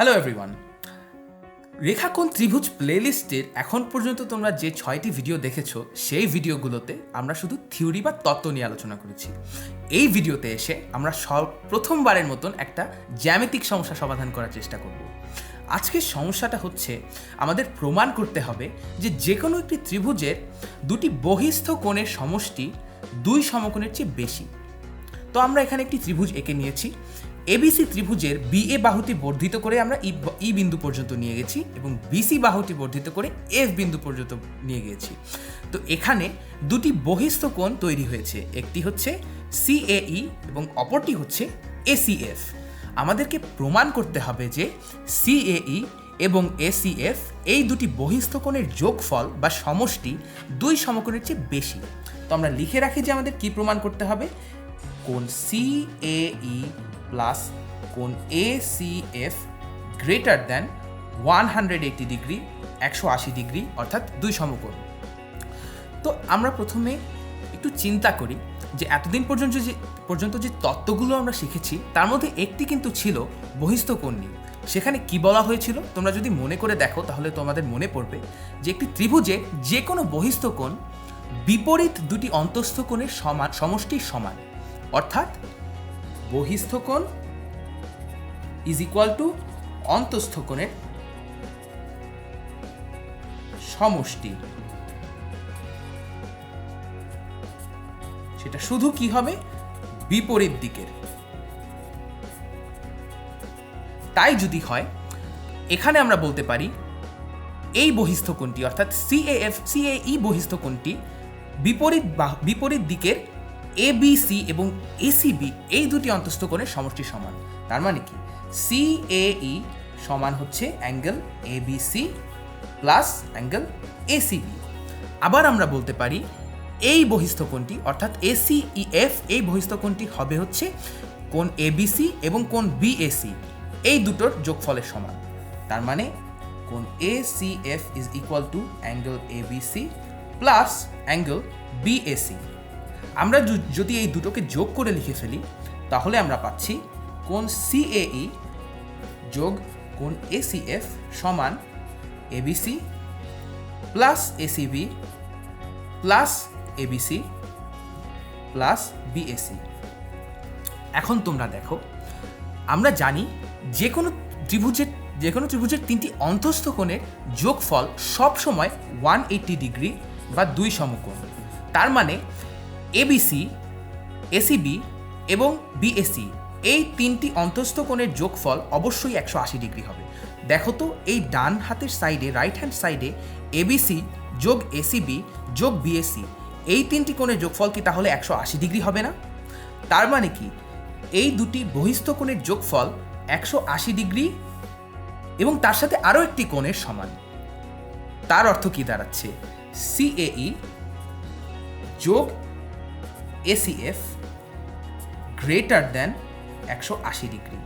Hello everyone রেখাকোণ ত্রিভুজ প্লেলিস্টের এখন পর্যন্ত তোমরা যে ছয়টি ভিডিও দেখেছ, সেই ভিডিওগুলোতে আমরা শুধু থিওরি বা তত্ত্ব নিয়ে আলোচনা করেছি। এই ভিডিওতে এসে আমরা সব প্রথমবারের মতন একটা জ্যামিতিক সমস্যা সমাধান করার চেষ্টা করব। আজকের সমস্যাটা হচ্ছে, আমাদের প্রমাণ করতে হবে যে যে কোনো একটি ত্রিভুজের দুটি বহিস্থ কোণের সমষ্টি দুই সমকোণের চেয়ে বেশি। তো আমরা এখানে একটি ত্রিভুজ এঁকে নিয়েছি। এবিসি ত্রিভুজের বিএ বাহুটি বর্ধিত করে আমরা ই বিন্দু পর্যন্ত নিয়ে গেছি এবং বিসি বাহুটি বর্ধিত করে এফ বিন্দু পর্যন্ত নিয়ে গেছি। তো এখানে দুটি বহিস্থ কোণ তৈরি হয়েছে। একটি হচ্ছে সিএই এবং অপরটি হচ্ছে এসিএফ আমাদেরকে প্রমাণ করতে হবে যে সিএই এবং এসিএফ এই দুটি বহিস্থ কোণের যোগফল বা সমষ্টি দুই সমকোণের চেয়ে বেশি। তো আমরা লিখে রাখি যে আমাদের কি প্রমাণ করতে হবে? কোণ ই প্লাস কোন কোণ ACF greater than one hundred eighty degree একশো আশি ডিগ্রি অর্থাৎ দুই সমকোণ। তো আমরা প্রথমে একটু চিন্তা করি যে এতদিন পর্যন্ত যে পর্যন্ত যে তত্ত্বগুলো আমরা শিখেছি, তার মধ্যে একটি কিন্তু ছিল বহিস্থ নিয়ে। সেখানে কি বলা হয়েছিল? তোমরা যদি মনে করে দেখো, তাহলে তোমাদের মনে পড়বে যে একটি ত্রিভুজে যে কোনো বহিস্থ কোণ বিপরীত দুটি অন্তস্থ কোণের সমান, সমষ্টির সমান। অর্থাৎ বহিস্থ কোণ ইজ ইকুয়াল টু অন্তস্থ কোণের সমষ্টি। সেটা শুধু কি হবে? বিপরীত দিকের। তাই যদি হয়, এখানে আমরা বলতে পারি এই বহিস্থ কোণটি, অর্থাৎ সিএএফ সিএই বহিস্থ কোণটি বিপরীত বিপরীত দিকের এবিসি এবং এসিবি এই দুটি অন্তস্থ কোণের সমষ্টি সমান। তার মানে কি? সিএই সমান হচ্ছে angle ABC plus angle ACB আবার আমরা বলতে পারি, এই বহিস্থ কোণটি, অর্থাৎ এসিইএফ এই বহিস্থ কোণটি হবে হচ্ছে কোণ এবিসি এবং কোণ বিএসি এই দুটোর যোগফলের সমান। তার মানে কোণ ACF is equal to angle ABC plus angle BAC আমরা যদি এই দুটোকে যোগ করে লিখে ফেলি, তাহলে আমরা পাচ্ছি কোণ সিএই যোগ কোণ এসিএফ সমান ABC plus ACB plus ABC plus BAC এখন তোমরা দেখো, আমরা জানি যে কোনো ত্রিভুজের যে কোনো ত্রিভুজের তিনটি অন্তস্থ কোণের যোগফল সবসময় ওয়ান এইট্টি ডিগ্রি বা দুই সমকোণ। তার মানে এবিসি এসিবি এবং বিএসি এই তিনটি অন্তস্থ কোণের যোগফল অবশ্যই একশো আশি ডিগ্রি হবে। দেখো তো, এই ডান হাতের সাইডে রাইট হ্যান্ড সাইডে এবিসি যোগ এসিবি যোগ বিএসি এই তিনটি কোণের যোগফল কি তাহলে একশো আশি ডিগ্রি হবে না? তার মানে কি, এই দুটি বহিস্থ কোণের যোগফল একশো আশি ডিগ্রি এবং তার সাথে আরও একটি কোণের সমান। তার অর্থ কি দাঁড়াচ্ছে? সিএই যোগ এসিএফ গ্রেটার দ্যান একশো আশি ডিগ্রি